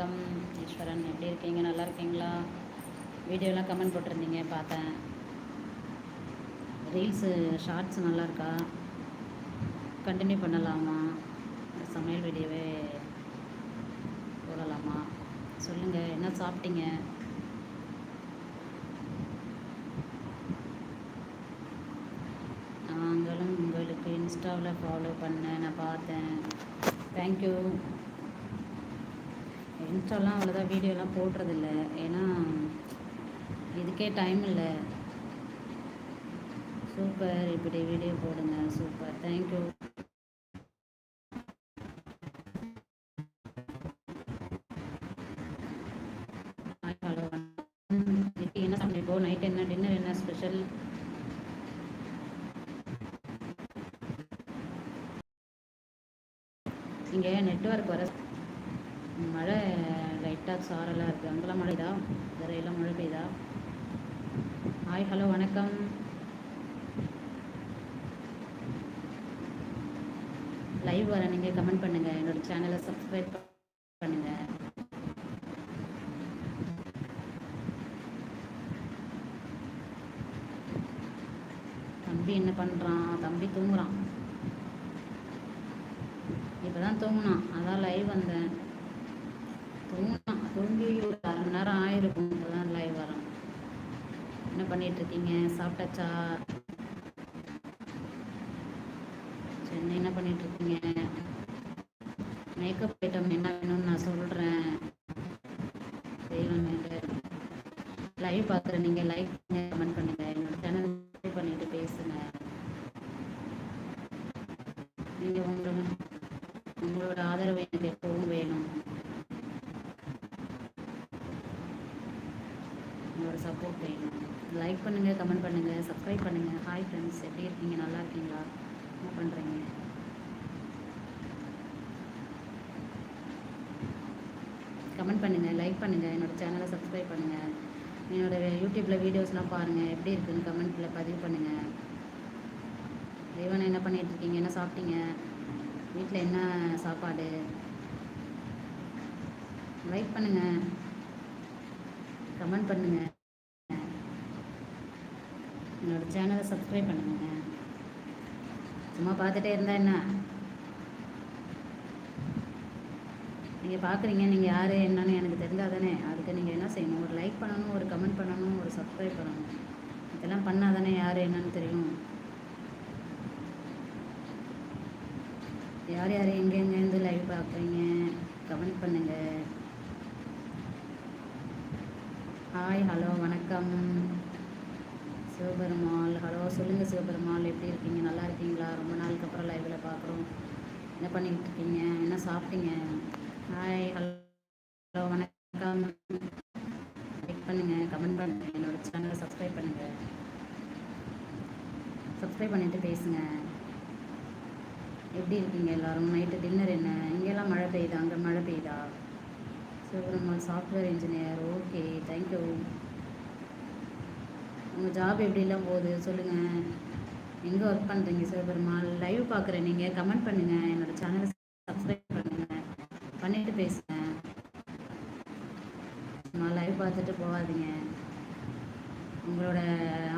வணக்கம் ஈஸ்வரன். எப்படி இருக்கீங்க? நல்லா இருக்கீங்களா? வீடியோலாம் கமெண்ட் போட்டிருந்தீங்க பார்த்தேன். ரீல்ஸு ஷார்ட்ஸ் நல்லா இருக்கா? கண்டினியூ பண்ணலாமா? சமையல் வீடியோவே போடலாமா? சொல்லுங்கள் என்ன சாப்பிட்டீங்க? நாங்களும் உங்களுக்கு இன்ஸ்டாவில் ஃபாலோ பண்ணேன் நான் பார்த்தேன். தேங்க்யூ இன்ஸ்டாலாம் அவ்வளோதான் வீடியோலாம் போடுறதில்ல. ஏன்னா இதுக்கே டைம் இல்லை. சூப்பர் இப்படி வீடியோ போடுங்க. சூப்பர். தேங்க்யூ என்ன சமைப்போ நைட் என்ன? டின்னர் என்ன ஸ்பெஷல் இங்கே நெட்ஒர்க் வர மழை லைட்டாக சாரெல்லாம் இருக்குது அங்கெல்லாம் மழைதா வேறு தரையெல்லாம் மழை பெய்யுதா ஹாய் ஹலோ வணக்கம். லைவ் வர நீங்கள் கமெண்ட் பண்ணுங்கள் என்னோடய சேனலை சப்ஸ்கிரைப் பண்ணுங்கள் தம்பி என்ன பண்ணுறான் தம்பி தூங்குறான். இப்போ தான் தூங்கினான். அதான் லைவ் வந்தேன். தூங்கினான் தூங்கி ஒரு அரை மணி நேரம் ஆயிருக்கும் இப்போ தான் லைவ் வரோம் என்ன பண்ணிகிட்ருக்கீங்க சாப்பிட்டாச்சா? சென்னை என்ன பண்ணிகிட்ருக்கீங்க மேக்கப் ஐட்டம் என்ன வேணும்னு நான் சொல்கிறேன் தெய்வம் லைவ் பார்க்குற நீங்கள் லைக் கமெண்ட் பண்ணுங்கள் என்னோட சேனல் பண்ணிட்டு பேசுங்க. நீங்கள் உங்களோட உங்களோட ஆதரவு எனக்கு எப்பவும் வேணும் உங்களோட சப்போர்ட் வேணும் லைக் பண்ணுங்கள் கமெண்ட் பண்ணுங்கள் சப்ஸ்கிரைப் பண்ணுங்கள் ஹாய் ஃப்ரெண்ட்ஸ் எப்படி இருக்கீங்க? நல்லா இருக்கீங்களா? என்ன பண்ணுறீங்க கமெண்ட் பண்ணுங்கள் லைக் பண்ணுங்கள் என்னோடய சேனலை சப்ஸ்கிரைப் பண்ணுங்கள் என்னோடய யூடியூப்பில் வீடியோஸ்லாம் பாருங்கள் எப்படி இருக்குன்னு கமெண்ட்டில் பதிவு பண்ணுங்கள் தேவனை என்ன பண்ணிகிட்ருக்கீங்க என்ன சாப்பிட்டீங்க? வீட்டில் என்ன சாப்பாடு? லைக் பண்ணுங்கள் கமெண்ட் பண்ணுங்கள் என்னோட சேனலை சப்ஸ்கிரைப் பண்ணுங்க. சும்மா பார்த்துட்டே இருந்தால் என்ன? நீங்கள் பார்க்குறீங்க நீங்கள் யார் என்னன்னு எனக்கு தெரிஞ்சால் தானே அதுக்கு நீங்கள் என்ன செய்யணும்? ஒரு லைக் பண்ணணும் ஒரு கமெண்ட் பண்ணணும் ஒரு சப்ஸ்கிரைப் பண்ணணும். இதெல்லாம் பண்ணால் தானே யார் என்னன்னு தெரியும். யார் யார் எங்கெங்கேருந்து லைவ் பார்க்குறீங்க? கமெண்ட் பண்ணுங்கள் ஹாய் ஹலோ வணக்கம். சிவபெருமாள். ஹலோ சொல்லுங்கள் சிவபெருமாள் எப்படி இருக்கீங்க? நல்லா இருக்கீங்களா? ரொம்ப நாளுக்கு அப்புறம் லைவில் பார்க்குறோம் என்ன பண்ணிக்கிட்டு இருக்கீங்க? என்ன சாப்பிட்டீங்க? ஹாய் ஹலோ வணக்கம். லைக் பண்ணுங்கள் கமெண்ட் பண்ணுங்கள் என்னோடய சேனலை சப்ஸ்கிரைப் பண்ணுங்கள் சப்ஸ்கிரைப் பண்ணிவிட்டு பேசுங்க. எப்படி இருக்கீங்க எல்லோரும்? நைட்டு டின்னர் என்ன? இங்கெல்லாம் மழை பெய்யுதா அங்கே மழை பெய்யுதா Sivaperumal software engineer okay thank you உங்கள் ஜாப் எப்படிலாம் போகுது? சொல்லுங்கள் எங்கே ஒர்க் பண்ணுறீங்க சிவபெருமாள்? லைவ் பார்க்குறேன். நீங்கள் கமெண்ட் பண்ணுங்கள் என்னோடய சேனலை சப்ஸ்கிரைப் பண்ணிட்டு பேசுங்க. நான் லைவ் பார்த்துட்டு போகாதீங்க. உங்களோட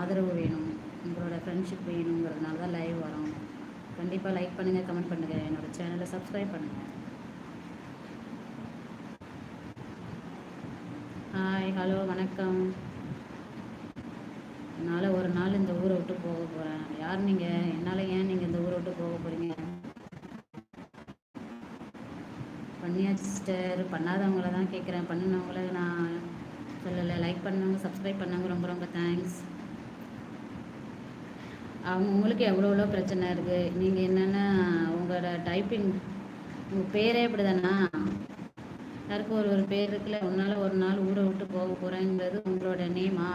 ஆதரவு வேணும். உங்களோட ஃப்ரெண்ட்ஷிப் வேணுங்கிறதுனால தான் லைவ் வரும். கண்டிப்பாக லைக் பண்ணுங்கள் கமெண்ட் பண்ணுங்கள் என்னோடய சேனலை சப்ஸ்கிரைப் பண்ணுங்கள் ஹாய் ஹலோ வணக்கம். அதனால் ஒரு நாள் இந்த ஊரை விட்டு போக போகிறேன் யார் நீங்கள் என்னால் ஏன் நீங்கள் இந்த ஊரை விட்டு போக போகிறீங்க பண்ணியாச்சு சிஸ்டர் பண்ணாதவங்கள தான் கேட்குறேன் பண்ணினவங்கள நான் சொல்லலை. லைக் பண்ணவங்க சப்ஸ்கிரைப் பண்ணவங்க ரொம்ப ரொம்ப தேங்க்ஸ் அவங்க உங்களுக்கு எவ்வளோ எவ்வளோ பிரச்சனை இருக்குது நீங்கள் என்னென்னா உங்களோட டைப்பிங் உங்கள் பேரே அப்படி தானா யாருக்கும் ஒரு ஒரு பேர் இருக்குல்ல. உன்னால் ஒரு நாள் ஊரை விட்டு போக போகிறேங்கிறது உங்களோட நேமா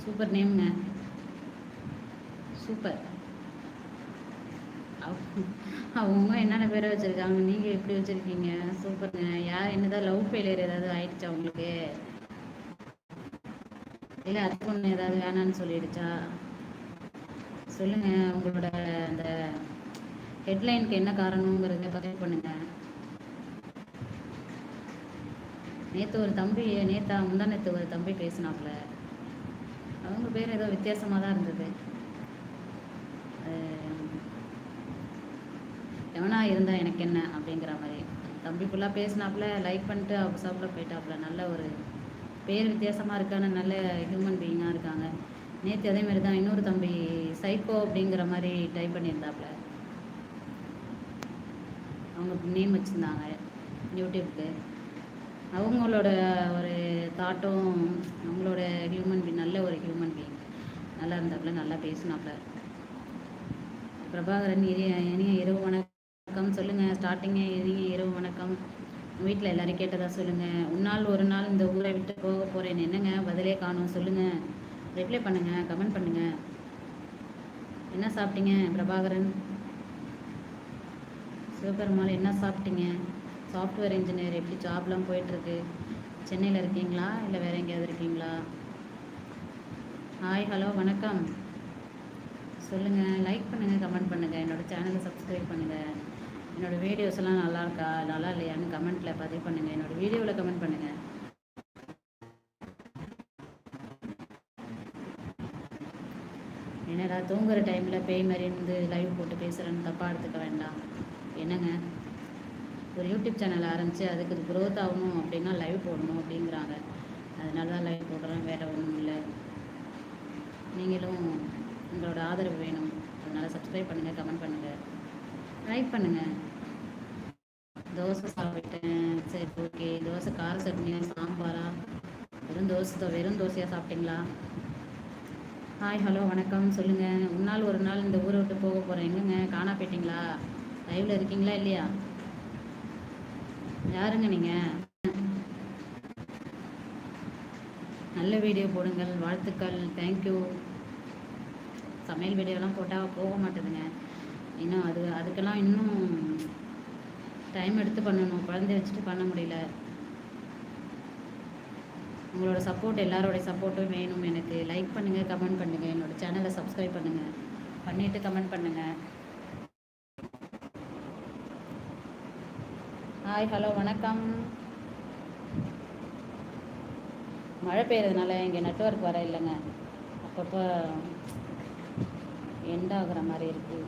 சூப்பர் நேம்ங்க சூப்பர் அவங்க என்னென்ன பேரை வச்சுருக்காங்க நீங்கள் எப்படி வச்சுருக்கீங்க? சூப்பருங்க யார் என்னதான் லவ் ஃபெயிலியர் ஏதாவது ஆயிடுச்சா உங்களுக்கு? இல்லை அது பொண்ணு ஏதாவது வேணான்னு சொல்லிடுச்சா? சொல்லுங்கள் உங்களோட அந்த ஹெட்லைனுக்கு என்ன காரணங்கிறத பதிவு பண்ணுங்கள் நேற்று ஒரு தம்பி நேத்தா முந்தா நேற்று ஒரு தம்பி பேசினாப்புல. அவங்க பேர் ஏதோ வித்தியாசமாக தான் இருந்தது. எவனா இருந்தா எனக்கு என்ன அப்படிங்கிற மாதிரி. தம்பி ஃபுல்லாக பேசினாப்புல லைக் பண்ணிட்டு அப்சாப்பில் போயிட்டாப்புல. நல்ல ஒரு பேர் வித்தியாசமாக இருக்கான நல்ல ஹியூமன் பீயிங்காக இருக்காங்க. நேற்று அதே மாதிரி தான் இன்னொரு தம்பி சைக்கோ அப்படிங்கிற மாதிரி டைப் பண்ணியிருந்தாப்புல. அவங்க நேம் வச்சுருந்தாங்க யூடியூப்க்கு அவங்களோட ஒரு தாட்டும் அவங்களோட ஹியூமன் பீ நல்ல ஒரு ஹியூமன் பீங் நல்லா இருந்தாப்புல நல்லா பேசினாப்புல. பிரபாகரன் இரு இனிய இரவு வணக்கம். சொல்லுங்கள் ஸ்டார்டிங்கே இனிய இரவு வணக்கம். வீட்டில் எல்லோரும் கேட்டதா சொல்லுங்கள் உன்னால் ஒரு நாள் இந்த ஊரை விட்டு போக போகிறேன் என்னங்க? பதிலே காணும். சொல்லுங்கள் ரிப்ளை பண்ணுங்கள் கமெண்ட் பண்ணுங்கள் என்ன சாப்பிட்டீங்க பிரபாகரன்? சிவபெருமாள் என்ன சாப்பிட்டீங்க? சாஃப்ட்வேர் இன்ஜினியர் எப்படி ஜாப்லாம் போயிட்டுருக்கு? சென்னையில் இருக்கீங்களா? இல்லை வேறு எங்கேயாவது இருக்கீங்களா? ஹாய் ஹலோ வணக்கம். சொல்லுங்கள் லைக் பண்ணுங்கள் கமெண்ட் பண்ணுங்கள் என்னோடய சேனலை சப்ஸ்கிரைப் பண்ணுங்கள் என்னோடய வீடியோஸ் எல்லாம் நல்லா இருக்கா? நல்லா இல்லையான்னு கமெண்ட்டில் பதிவு பண்ணுங்கள் என்னோடய வீடியோவில் கமெண்ட் பண்ணுங்கள் என்னடா தூங்குற டைமில் பேய் மாதிரி இருந்து லைவ் போட்டு பேசுகிறேன்னு தப்பாக எடுத்துக்க வேண்டாம். என்னங்க? ஒரு யூடியூப் சேனல் ஆரம்பித்து அதுக்கு இது க்ரோத் ஆகணும் அப்படின்னா லைவ் போடணும் அப்படிங்கிறாங்க. அதனால தான் லைவ் போடுறேன் வேறு ஒன்றும் இல்லை. நீங்களும் உங்களோட ஆதரவு வேணும். அதனால் சப்ஸ்கிரைப் பண்ணுங்கள் கமெண்ட் பண்ணுங்கள் லைக் பண்ணுங்கள் தோசை சாப்பிட்டேன். சரி ஓகே தோசை கார சட்னியா சாம்பாரா? வெறும் தோசை வெறும் தோசையாக சாப்பிட்டீங்களா? ஹாய் ஹலோ வணக்கம். சொல்லுங்கள் முன்னாள் ஒரு நாள் இந்த ஊரை விட்டு போக போகிறேன் எங்கங்க? காணா போயிட்டீங்களா? லைவில் இருக்கீங்களா இல்லையா? யாருங்க நீங்கள் நல்ல வீடியோ போடுங்கள். வாழ்த்துக்கள். தேங்க்யூ சமையல் வீடியோலாம் போட்டால் போக மாட்டேதுங்க. இன்னும் அது அதுக்கெல்லாம் இன்னும் டைம் எடுத்து பண்ணணும். குழந்தைய வச்சுட்டு பண்ண முடியல. உங்களோட சப்போர்ட் எல்லாரோடைய சப்போர்ட்டும் வேணும் எனக்கு. லைக் பண்ணுங்கள் கமெண்ட் பண்ணுங்கள் என்னோடய சேனலை சப்ஸ்கிரைப் பண்ணுங்கள் பண்ணிவிட்டு கமெண்ட் பண்ணுங்கள் ஹாய் ஹலோ வணக்கம். மழை பெய்யறதுனால இங்கே நெட்ஒர்க் வர இல்லைங்க. அப்பப்போ எண்ட் ஆகுற மாதிரி இருக்குது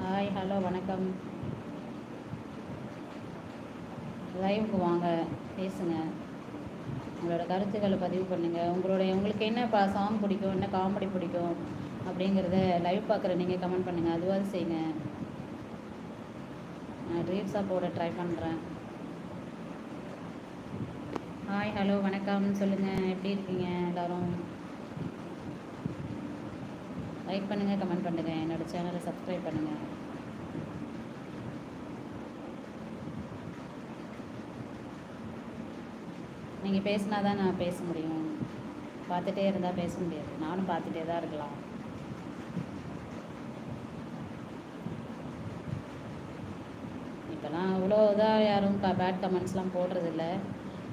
ஹாய் ஹலோ வணக்கம். லைவுக்கு வாங்க பேசுங்க. உங்களோட கருத்துக்களை பதிவு பண்ணுங்கள் உங்களுடைய உங்களுக்கு என்ன பா சாங் பிடிக்கும் என்ன காமெடி பிடிக்கும் அப்படிங்கிறத லைவ் பார்க்குற நீங்கள் கமெண்ட் பண்ணுங்கள் அதுவாது செய்யுங்க. நான் ரீல்ஸாக போட ட்ரை பண்ணுறேன் ஹாய் ஹலோ வணக்கம். சொல்லுங்கள் எப்படி இருக்கீங்க எல்லோரும்? லைக் பண்ணுங்கள் கமெண்ட் பண்ணுங்கள் என்னோடய சேனலை சப்ஸ்கிரைப் பண்ணுங்கள் நீங்கள் பேசினா தான் நான் பேச முடியும். பார்த்துட்டே இருந்தால் பேச முடியாது. நானும் பார்த்துட்டே தான் இருக்கலாம். இப்போலாம் அவ்வளோ இதாக யாரும் பேட் கமெண்ட்ஸ்லாம் போடுறதில்ல.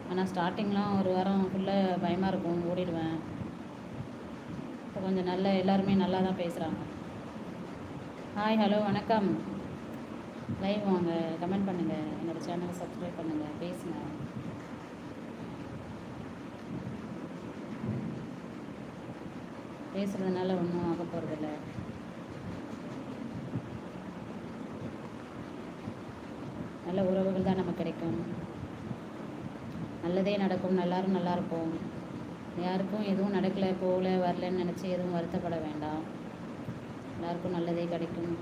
ஆனால் ஸ்டார்டிங்லாம் ஒரு வாரம் ஃபுல்லாக பயமாக இருக்கும். ஓடிடுவேன். இப்போ கொஞ்சம் நல்ல எல்லாருமே நல்லா தான் பேசுகிறாங்க ஹாய் ஹலோ வணக்கம். லைவ் வாங்க. கமெண்ட் பண்ணுங்கள் என்னோடய சேனலை சப்ஸ்கிரைப் பண்ணுங்கள் பேசுங்க. பேசுகிறதுனால ஒன்றும் ஆக போகிறதில்ல நல்ல உறவுகள் தான் நமக்கு கிடைக்கும். நல்லதே நடக்கும் எல்லாரும் நல்லா இருப்போம் யாருக்கும் எதுவும் நடக்கலை போகல வரலன்னு நினச்சி எதுவும் வருத்தப்பட வேண்டாம். எல்லாருக்கும் நல்லதே கிடைக்கும்.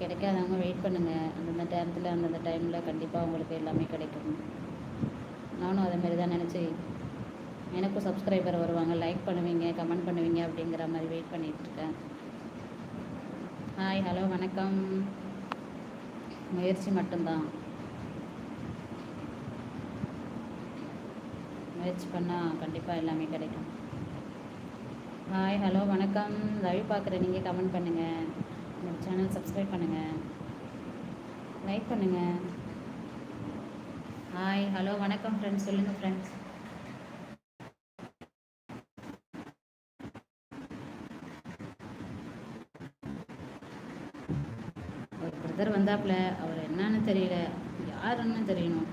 கிடைக்காதவங்க வெயிட் பண்ணுங்கள் அந்தந்த நேரத்தில் அந்தந்த டைமில் கண்டிப்பாக உங்களுக்கு எல்லாமே கிடைக்கும். நானும் அதேமாரி தான் நினச்சி எனக்கும் சப்ஸ்கிரைபர் வருவாங்க. லைக் பண்ணுவீங்க கமெண்ட் பண்ணுவீங்க அப்படிங்கிற மாதிரி வெயிட் பண்ணிகிட்ருக்கேன் ஹாய் ஹலோ வணக்கம். முயற்சி மட்டும்தான். முயற்சி பண்ணால் கண்டிப்பாக எல்லாமே கிடைக்கும். ஹாய் ஹலோ வணக்கம். ரவி பார்க்குற நீங்கள் கமெண்ட் பண்ணுங்கள் என்னோடய சேனல் சப்ஸ்கிரைப் பண்ணுங்கள் லைக் பண்ணுங்கள் ஹாய் ஹலோ வணக்கம் ஃப்ரெண்ட்ஸ் சொல்லுங்கள் ஃப்ரெண்ட்ஸ் ஒரு பிரதர் வந்தாப்புல. அவர் என்னன்னு தெரியல. யாருன்னு தெரியணும்.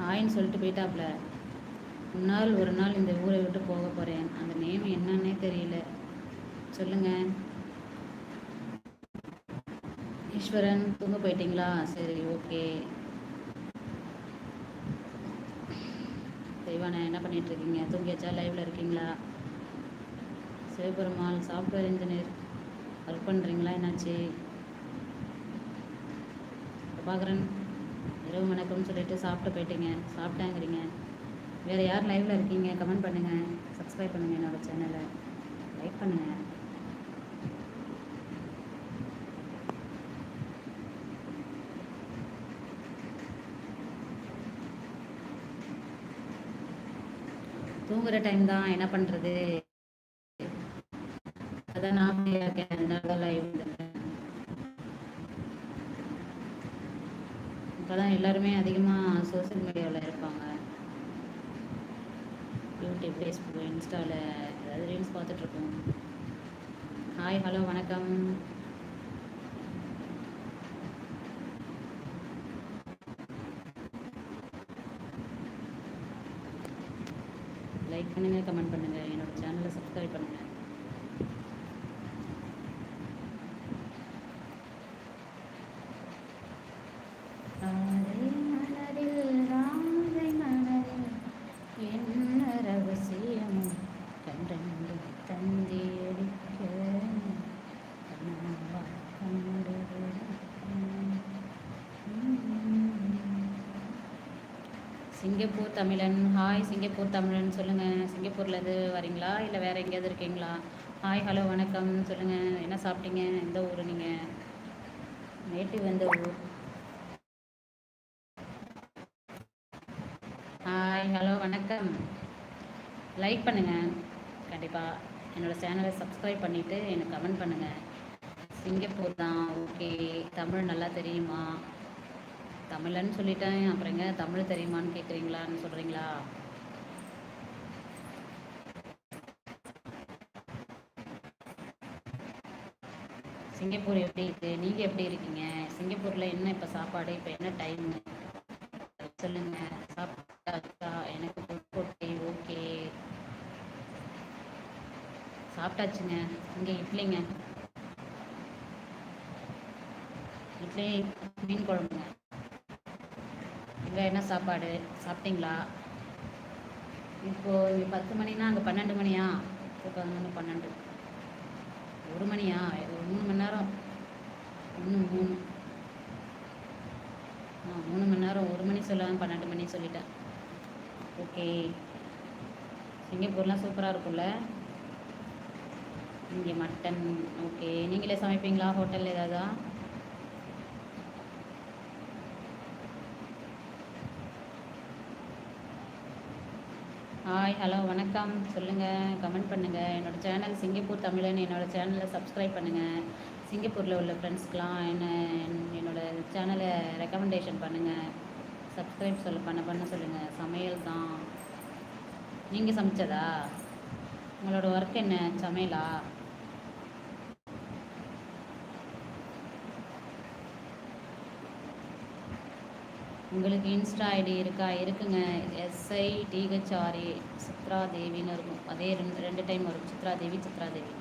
ஹாய்ன்னு சொல்லிட்டு போயிட்டாப்புல. முன்னால் ஒரு நாள் இந்த ஊரை விட்டு போக போகிறேன் அந்த நேம் என்னன்னே தெரியல. சொல்லுங்கள் ஈஸ்வரன் தூங்க போயிட்டீங்களா? சரி ஓகே. தெய்வானே என்ன பண்ணிட்டு இருக்கீங்க? தூங்கியாச்சா? லைவ்ல இருக்கீங்களா? சிவபெருமாள் சாஃப்ட்வேர் இன்ஜினியர் ஒர்க் பண்ணுறீங்களா என்னாச்சு? பார்க்குறேன் இரவு வணக்கம்னு சொல்லிட்டு சாப்பிட்டு போயிட்டீங்க. சாப்பிட்டாங்கிறீங்க. வேறு யார் லைவில் இருக்கீங்க? கமெண்ட் பண்ணுங்கள் சப்ஸ்கிரைப் பண்ணுங்கள் என்னோடய சேனலை லைக் பண்ணுங்கள் தூங்குற டைம் தான். என்ன பண்ணுறது அதான் நான் இருக்கேன். அதனால லைவ் இப்போ தான் எல்லாருமே அதிகமாக சோசியல் மீடியாவில் இருப்பாங்க யூடியூப் ஃபேஸ்புக் இன்ஸ்டாவில் ஏதாவது ரீல்ஸ் பார்த்துட்ருக்கோம் ஹாய் ஹலோ வணக்கம். லைக் பண்ணுங்கள் கமெண்ட் பண்ணுங்கள் என்னோடய சேனலை சப்ஸ்கிரைப் பண்ணுங்கள் சிங்கப்பூர் தமிழன். ஹாய் சிங்கப்பூர் தமிழன். சொல்லுங்கள் சிங்கப்பூரில் இது வரீங்களா? இல்லை வேறு எங்கேயாவது இருக்கீங்களா? ஹாய் ஹலோ வணக்கம். சொல்லுங்கள் என்ன சாப்பிட்டீங்க? எந்த ஊர் நீங்கள் நேட்டிவ் எந்த ஊர்? ஹாய் ஹலோ வணக்கம். லைக் பண்ணுங்கள் கண்டிப்பாக என்னோடய சேனலை சப்ஸ்கிரைப் பண்ணிவிட்டு எனக்கு கமெண்ட் பண்ணுங்கள் சிங்கப்பூர் தான். ஓகே தமிழ் நல்லா தெரியுமா? தமிழன்னு சொல்லிட்டேன். அப்புறங்க தமிழ் தெரியுமான்னு கேட்குறீங்களான்னு சொல்கிறீங்களா சிங்கப்பூர் எப்படி இருக்குது நீங்கள் எப்படி இருக்கீங்க? சிங்கப்பூரில் என்ன இப்போ சாப்பாடு? இப்போ என்ன டைம் சொல்லுங்கள் சாப்பிட்டாச்சா எனக்கு புதுக்கோட்டை ஓகே சாப்பிட்டாச்சுங்க. இங்கே இட்லிங்க. இட்லி மீன் குழம்புங்க. அங்கே என்ன சாப்பாடு? சாப்பிட்டீங்களா? இப்போது இங்கே பத்து மணினா அங்கே பன்னெண்டு மணியா? இப்போ பதினொன்று பன்னெண்டு. ஒரு மணியா? ஒரு மூணு மணி நேரம். ஒன்று மூணு. ஆ மூணு மணி நேரம். ஒரு மணி சொல்லாமல் பன்னெண்டு மணி சொல்லிட்டேன். ஓகே. சிங்கப்பூர்லாம் சூப்பராக இருக்கும்ல? இங்கே மட்டன். ஓகே. நீங்களே சமைப்பீங்களா? ஹோட்டலில் ஏதாவது? ஹாய் ஹலோ வணக்கம். சொல்லுங்கள் கமெண்ட் பண்ணுங்கள் என்னோடய சேனல் சிங்கப்பூர் தமிழன் என்னோடய சேனலை சப்ஸ்கிரைப் பண்ணுங்கள் சிங்கப்பூரில் உள்ள ஃப்ரெண்ட்ஸ்க்கெலாம் என்ன என்னோடய சேனலை ரெக்கமெண்டேஷன் பண்ணுங்கள் சப்ஸ்கிரைப் சொல்ல பண்ண பண்ண சொல்லுங்கள் சமையல் தான். நீங்கள் சமைச்சதா? உங்களோட ஒர்க் என்ன? சமையலா? உங்களுக்கு இன்ஸ்டா ஐடி இருக்கா? இருக்குங்க. எஸ்ஐ டிஹெச்ஆர்ஏ சித்ரா தேவின்னு இருக்கும். அதே ரெண்டு ரெண்டு டைம் வரும். சித்ரா தேவி சித்ரா தேவி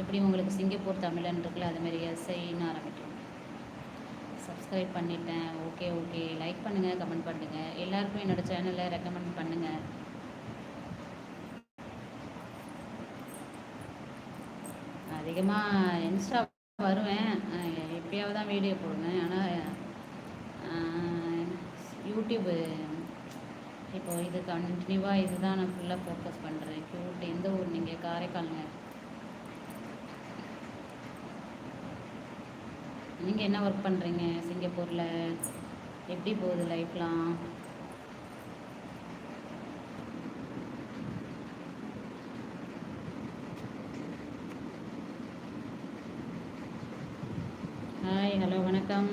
எப்படி உங்களுக்கு சிங்கப்பூர் தமிழன் இருக்குல்ல அதுமாரி எஸ்ஐன்னு ஆரம்பிக்கும் சப்ஸ்கிரைப் பண்ணிட்டேன். ஓகே ஓகே லைக் பண்ணுங்கள் கமெண்ட் பண்ணுங்கள் எல்லாருக்கும் என்னோடய சேனலை ரெக்கமெண்ட் பண்ணுங்கள் அதிகமாக இன்ஸ்டா வருவேன். எப்பயாவது தான் வீடியோ போடுவேன். ஆனால் யூடியூப்பு இப்போ இது கண்டினியூவாக இதுதான் நான் ஃபுல்லாக ஃபோக்கஸ் பண்ணுறேன் க்யூட் எந்த ஊர் நீங்கள் காரைக்காலுங்க. நீங்கள் என்ன ஒர்க் பண்ணுறீங்க சிங்கப்பூரில். எப்படி போகுது லைஃப்லாம் ஹாய் ஹலோ வணக்கம்.